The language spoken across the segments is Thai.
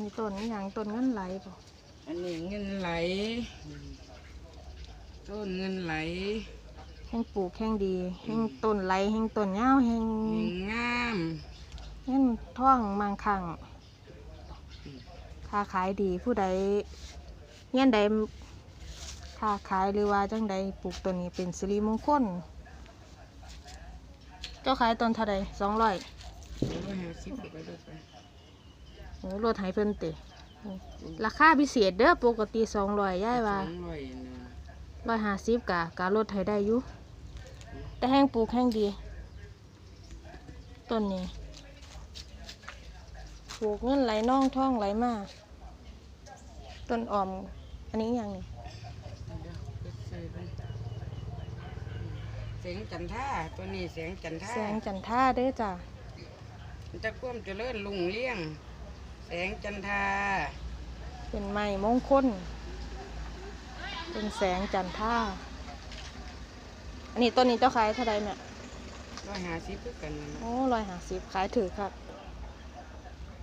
นี้ต้นนี้อย่างต้นเงินไหลบ่อันนี้เงินไหล ต้นเงินไหลแห้งปลูกแห้งดีแห้งต้นไหลแห้งต้นยาวแห้งแห่งงามเงินท่องมังคังค้าขายดีผู้ใดเงี้ยใดค้าขายหรือว่าจังใดปลูกต้นนี้เป็นสิริมงคลเจ้าขายต้นเท่าใดสองร้อย โอ้รถไถเพิ่นเตะราคาพิเศษเด้อปกติสองร้อยย่ายว่าสองร้อยนะร้อยห้าสิบกะกะรถไถได้อยู่แต่แห้งปลูกแห้งดีต้นนี้ปลูกเงินไหลน่องท่องไหลมาต้นออม อันนี้อหย่างนี้เดี๋ยวไปซื้อไปแสงจันท่าตัวนี้แสงจันท่าแสงจันท่าเด้อจ้ะมันจะควมเจริญลุงเลี้ยง แสงจันทาเป็นไม้มงคล เป็นแสงจันท่าอันนี้ต้นนี้เจ้าขายเท่าไรเนี่ยร้อยห้าสิบคือกันนั่นน่ะโอ้ร้อยห้าสิบขายถือครับ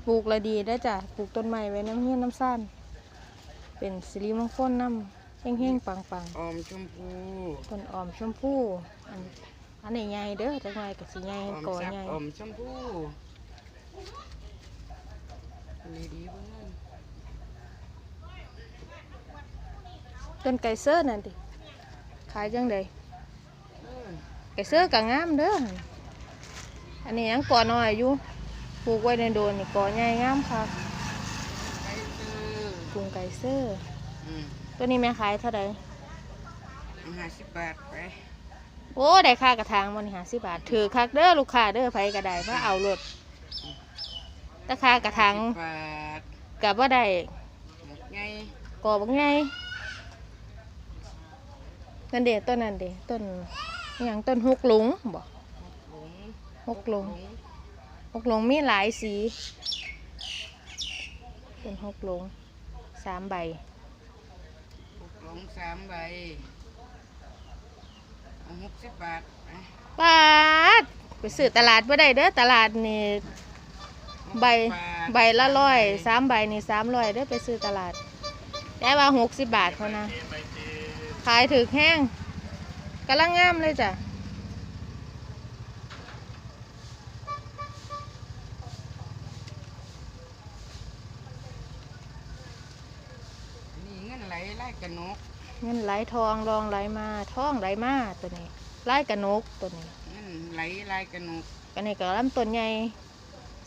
ปลูกละดีได้อจ้ะปลูกต้นไม้ไว้น้ำเฮี้ยนน้ำซ่านเป็นสิริมงคลน้ำเฮงๆปังออมชมพูๆต้นออมชมพู่อันอันนี้ใหญ่เด้อจังไงกับสีใหญ่ออมก่อซับใหญ่ออมชมพู อันนี้ดีบ่นั่นต้นไก่เสื้อนั่นดิขายจังใดเออไก่เสื้อก็งามเด้ออันนี้ยังก่อน้อยอยู่ปลูกไว้ในโดนนี่ก่อใหญ่งามค่ะไปซื้อปลูกไก่เสื้ออืมตัวนี้แม่ขายเท่าใดห้าสิบบาทไปโอ้ได้ค่ากระถางมันหาสิบาทถือคักเด้อลูกค้าเด้อไผก็ได้เพราะเอารถ แต่ค่ากระถางสิบบาทกับว่าได้หมดไงก่อบักไงนั่นเด็ต้นนั่นเด็ต้นอหย่างต้นฮกหลงบ่หลงฮกหลงฮกหลงมีหลายสีต้นฮกหลงสามใบหลงสามใบเอาหกสิบบาทไปปาดไปซื้อตลาดบ่ได้เด้อตลาดนี่ ใบหกสิบบาทใบละร้อยสามใบนี่สามร้อยเด้อไปซื้อตลาด แต่ว่าหกสิบบาทเขานะ ขายถือแห้งกำลังงามเลยจ้ะนี่เงินไหลไล่กระนกเงินไหลทองรองไหลมาทองไหลมาตัวนี้ไล่กระนกตัวนี้เงินไหลไล่กระนกอันนี้ก็ลำต้นใหญ่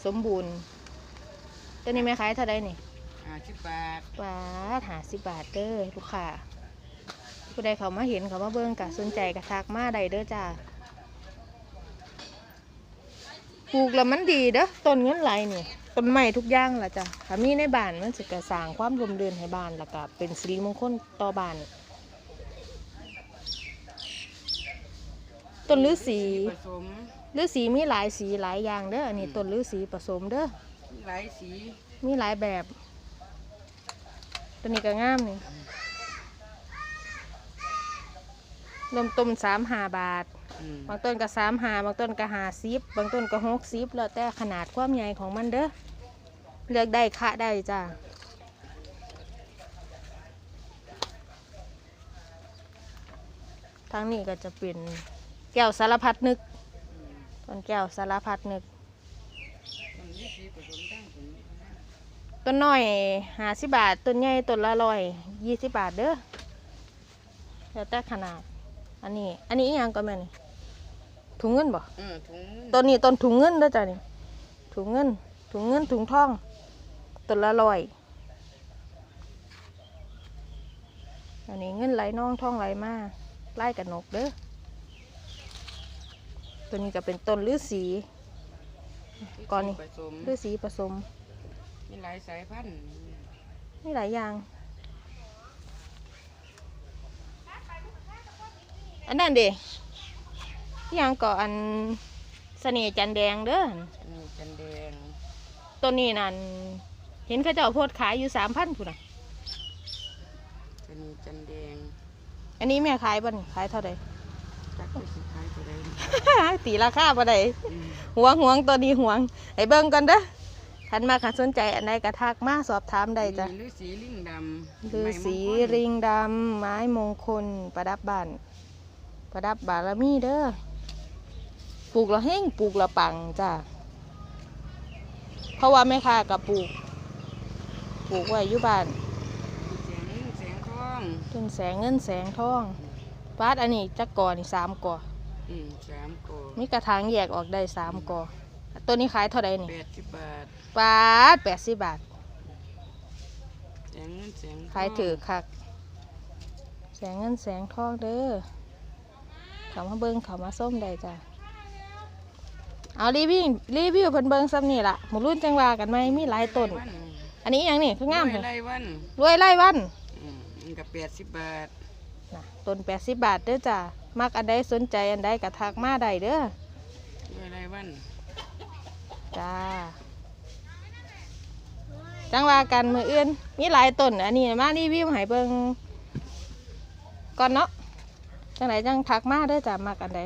สมบูรณ์ตัวนี้ไม่ขายเท่าไดนี่ห้าสิบบาทบาทหาสิบบาทเด้อลูกค้าผู้ใดเขามาเห็นเขามาเบิ่งกะสนใจกะทักมาได้เด้อจ้าปลูกแล้วมันดีเด้อต้นเงินไหลนี่ต้นไม้ทุกอย่างล่ะจ้ะถ้ามีในบ้านมันจะกระสร้างความร่มรื่นให้บ้านแล้วก็เป็นสิริมงคลต่อบ้าน ต้นฤาษีผสมฤาษีมีหลายสีหลายอย่างเด้ออันนี้ต้นฤาษีผสมเด้อหลายสีมีหลายแบบ ตัวนี้ก็งามนี่เริ่มต้นสามหาบาท อืมบางต้นก็สามหาบางต้นก็หาซิบบางต้นก็หกซิบแล้วแต่ขนาดความใหญ่ของมันเด้อเลือกได้คะได้จ้าทางนี้ก็จะเป็น แก้วสารพัดนึกต้นแก้วสารพัดนึกต้นนี้สีผสมทั้งผลต้นน้อยหาสิบาท ต้นใหญ่ต้นละร้อยยี่สิบาทเด้อแล้วแต่ขนาด อันนี้ อันนี้อหยังก็แม่นี่ถุงเงินบ่เออถุงต้นนี้ต้นถุงเงินเด้อจ้ะนี่ถุงเงิน ถุงเงินถุงทองต้นละร้อยอันนี้เงินไหลน้องทองไหลมาไล่กับนกเด้อ ตัวนี้ก็เป็นต้นฤาษีก่อนนี่ผสมฤาษีผสม มีหลายสายพันธุ์มีหลายอย่าง อันนั้นเด้อหยังก็อันเสน่ห์จันแดงเด้อนี่จันแดงตัวนี้นั่นเห็นเขาเจ้าโพดขายอยู่สามพันพุ่นน่ะ จะมีจันแดง อันนี้แม่ขายบ่นี่ขายเท่าใดจักไปสิขาย ตัวใดตีราคาบ่ได้อืมหวงหวงตัวนี้หวงให้เบิ่งกันเด้อคันมาคันสนใจอันใดก็ทักมาสอบถามได้จ้ะฤาษีลิงดำฤาษีไม้มงคลริงดำไม้มงคล ประดับบ้าน ประดับบารมีเด้อปลูกละเฮงปลูกละปังจ้ะเพราะว่าแม่ค้ากับปลูก ปลูกไว้อยู่บ้านแสงแสงทองจนแสงเงินแสงทอง ปาดอันนี้จักกอนี่สามกออืมสามกอมีกระถางแยกออกได้สามกอตัวนี้ขายเท่าไดนี่แปดสิบบาทปาดแปดสิบบาทแสงเงินแสงทองขายถือคักแสงเงินแสงทองเด้อเขามาเบิ้งเขามาส้มได้จ้ะเอารีวิวรีวิวเพิ่นเบิ้งซ้ำนี่ล่ะหมูรุ่นจังว่ากันไหมมีหลายต้นวันอันนี้อหย่างนี่คืองามรเถวยอะรายวันรวยไล่วันอืมมันก็แปดสิบบาท นะต้นแปดสิบบาทเด้อจ้ะมักอันใดสนใจอันใดก็ทักมาได้เด้อรวยรายวันจ้าจังว่ากันมืออื่นมีหลายต้นอันนี้มารีวิวให้เบิ่งก่อนเนาะจังไหนจังทักมาเด้อจ้ะมักอันใด